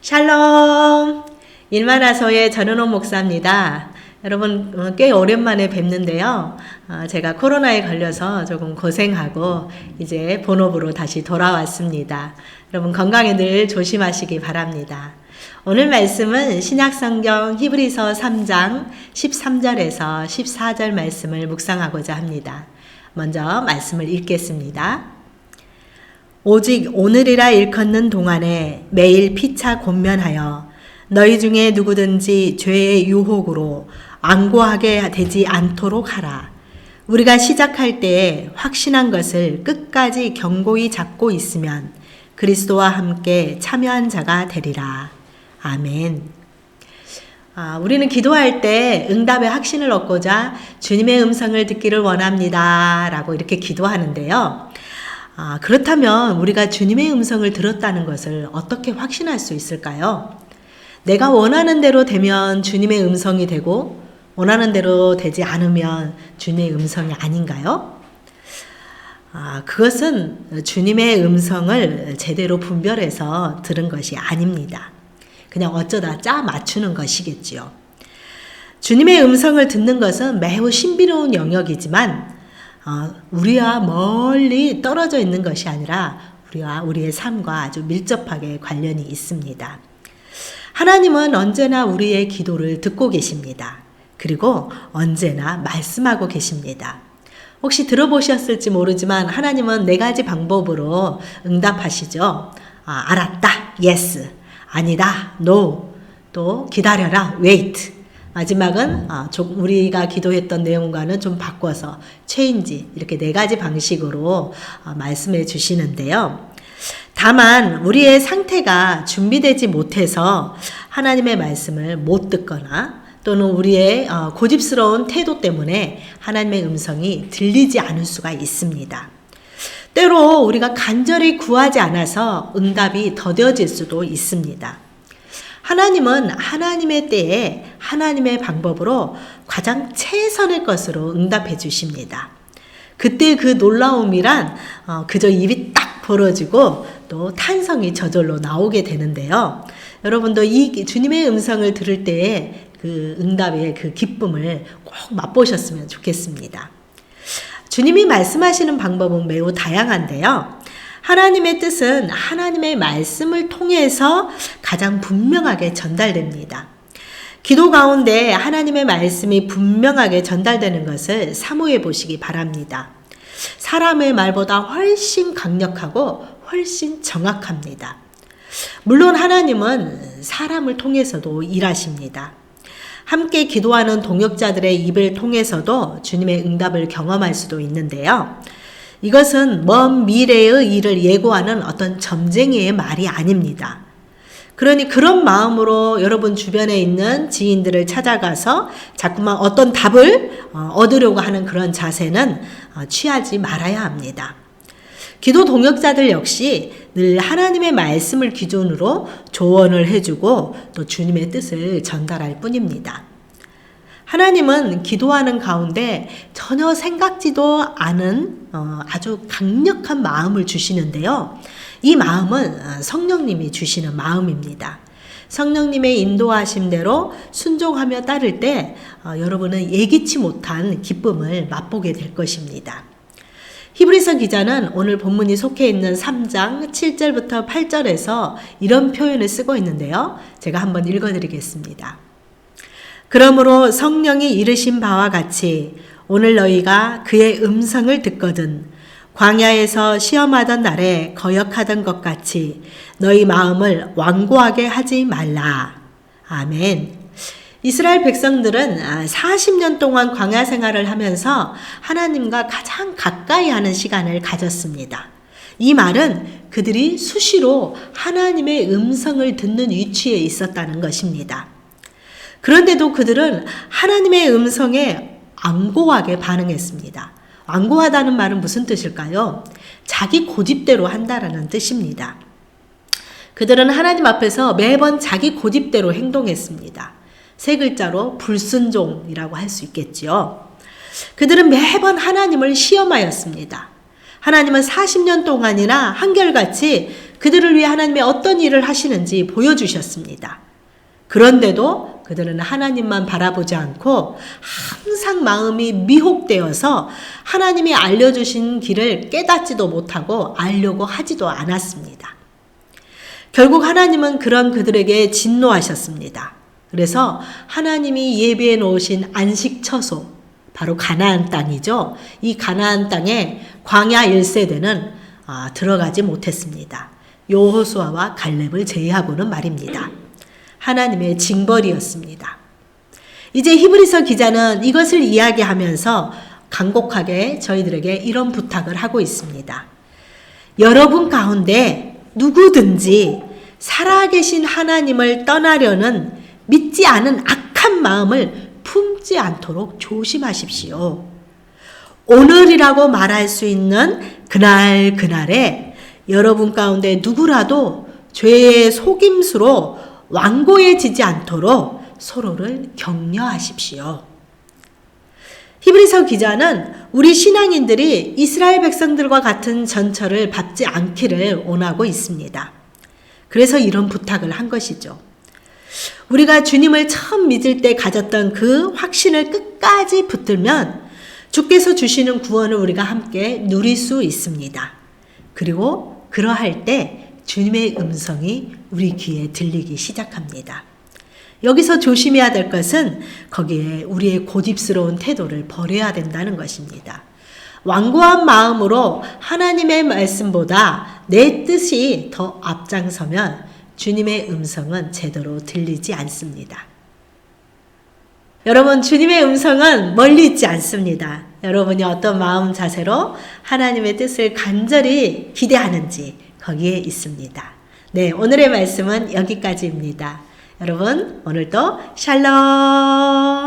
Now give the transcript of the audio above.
샬롬! 일만화서의 전은호 목사입니다. 여러분, 어, 꽤 오랜만에 뵙는데요. 어, 제가 코로나에 걸려서 조금 고생하고 이제 본업으로 다시 돌아왔습니다. 여러분, 건강에 늘 조심하시기 바랍니다. 오늘 말씀은 신약성경 히브리서 3장 13절에서 14절 말씀을 묵상하고자 합니다. 먼저 말씀을 읽겠습니다. 오직 오늘이라 일컫는 동안에 매일 피차 곤면하여 너희 중에 누구든지 죄의 유혹으로 안고하게 되지 않도록 하라. 우리가 시작할 때에 확신한 것을 끝까지 경고히 잡고 있으면 그리스도와 함께 참여한 자가 되리라. 아멘. 아, 우리는 기도할 때 응답의 확신을 얻고자 주님의 음성을 듣기를 원합니다. 라고 이렇게 기도하는데요. 아, 그렇다면 우리가 주님의 음성을 들었다는 것을 어떻게 확신할 수 있을까요? 내가 원하는 대로 되면 주님의 음성이 되고 원하는 대로 되지 않으면 주님의 음성이 아닌가요? 아, 그것은 주님의 음성을 제대로 분별해서 들은 것이 아닙니다. 그냥 어쩌다 짜 맞추는 것이겠지요. 주님의 음성을 듣는 것은 매우 신비로운 영역이지만 어, 우리와 멀리 떨어져 있는 것이 아니라 우리와 우리의 삶과 아주 밀접하게 관련이 있습니다. 하나님은 언제나 우리의 기도를 듣고 계십니다. 그리고 언제나 말씀하고 계십니다. 혹시 들어보셨을지 모르지만 하나님은 네 가지 방법으로 응답하시죠. 아, 알았다. yes. 아니다. no. 또 기다려라. wait. 마지막은 아, 우리가 기도했던 내용과는 좀 바꿔서 체인지 이렇게 네 가지 방식으로 아, 말씀해 주시는데요. 다만 우리의 상태가 준비되지 못해서 하나님의 말씀을 못 듣거나 또는 우리의 어, 고집스러운 태도 때문에 하나님의 음성이 들리지 않을 수가 있습니다. 때로 우리가 간절히 구하지 않아서 응답이 더뎌질 수도 있습니다. 하나님은 하나님의 때에 하나님의 방법으로 가장 최선의 것으로 응답해 주십니다. 그때 그 놀라움이란 어, 그저 입이 딱 벌어지고 또 탄성이 저절로 나오게 되는데요. 여러분도 이 주님의 음성을 들을 때에 그 응답의 그 기쁨을 꼭 맛보셨으면 좋겠습니다. 주님이 말씀하시는 방법은 매우 다양한데요. 하나님의 뜻은 하나님의 말씀을 통해서 가장 분명하게 전달됩니다. 기도 가운데 하나님의 말씀이 분명하게 전달되는 것을 사모해 보시기 바랍니다. 사람의 말보다 훨씬 강력하고 훨씬 정확합니다. 물론 하나님은 사람을 통해서도 일하십니다. 함께 기도하는 동역자들의 입을 통해서도 주님의 응답을 경험할 수도 있는데요. 이것은 먼 미래의 일을 예고하는 어떤 점쟁이의 말이 아닙니다. 그러니 그런 마음으로 여러분 주변에 있는 지인들을 찾아가서 자꾸만 어떤 답을 어, 얻으려고 하는 그런 자세는 어, 취하지 말아야 합니다. 기도 동역자들 역시 늘 하나님의 말씀을 기준으로 조언을 해주고 또 주님의 뜻을 전달할 뿐입니다. 하나님은 기도하는 가운데 전혀 생각지도 않은 어, 아주 강력한 마음을 주시는데요. 이 마음은 어, 성령님이 주시는 마음입니다. 성령님의 인도하심대로 순종하며 따를 때 어, 여러분은 예기치 못한 기쁨을 맛보게 될 것입니다. 히브리서 기자는 오늘 본문이 속해 있는 3장 7절부터 8절에서 이런 표현을 쓰고 있는데요. 제가 한번 읽어 드리겠습니다. 그러므로 성령이 이르신 바와 같이 오늘 너희가 그의 음성을 듣거든 광야에서 시험하던 날에 거역하던 것 같이 너희 마음을 완고하게 하지 말라. 아멘. 이스라엘 백성들은 40년 동안 광야 생활을 하면서 하나님과 가장 가까이 하는 시간을 가졌습니다. 이 말은 그들이 수시로 하나님의 음성을 듣는 위치에 있었다는 것입니다. 그런데도 그들은 하나님의 음성에 안고하게 반응했습니다. 안고하다는 말은 무슨 뜻일까요? 자기 고집대로 한다라는 뜻입니다. 그들은 하나님 앞에서 매번 자기 고집대로 행동했습니다. 세 글자로 불순종이라고 할 수 있겠지요. 그들은 매번 하나님을 시험하였습니다. 하나님은 40년 동안이나 한결같이 그들을 위해 하나님의 어떤 일을 하시는지 보여주셨습니다. 그런데도 그들은 하나님만 바라보지 않고 항상 마음이 미혹되어서 하나님이 알려주신 길을 깨닫지도 못하고 알려고 하지도 않았습니다. 결국 하나님은 그런 그들에게 진노하셨습니다. 그래서 하나님이 예비해 놓으신 안식 처소, 바로 가나안 땅이죠. 이 가나안 땅에 광야 1세대는 아, 들어가지 못했습니다. 요호수아와 갈렙을 제외하고는 말입니다. 하나님의 징벌이었습니다. 이제 히브리서 기자는 이것을 이야기하면서 간곡하게 저희들에게 이런 부탁을 하고 있습니다. 여러분 가운데 누구든지 살아계신 하나님을 떠나려는 믿지 않은 악한 마음을 품지 않도록 조심하십시오. 오늘이라고 말할 수 있는 그날 그날에 여러분 가운데 누구라도 죄의 속임수로 완고해지지 않도록 서로를 격려하십시오. 히브리서 기자는 우리 신앙인들이 이스라엘 백성들과 같은 전철을 밟지 않기를 원하고 있습니다. 그래서 이런 부탁을 한 것이죠. 우리가 주님을 처음 믿을 때 가졌던 그 확신을 끝까지 붙들면 주께서 주시는 구원을 우리가 함께 누릴 수 있습니다. 그리고 그러할 때 주님의 음성이 우리 귀에 들리기 시작합니다. 여기서 조심해야 될 것은 거기에 우리의 고집스러운 태도를 버려야 된다는 것입니다. 완고한 마음으로 하나님의 말씀보다 내 뜻이 더 앞장서면 주님의 음성은 제대로 들리지 않습니다. 여러분, 주님의 음성은 멀리 있지 않습니다. 여러분이 어떤 마음 자세로 하나님의 뜻을 간절히 기대하는지 거기에 있습니다. 네, 오늘의 말씀은 여기까지입니다. 여러분, 오늘도 샬롬!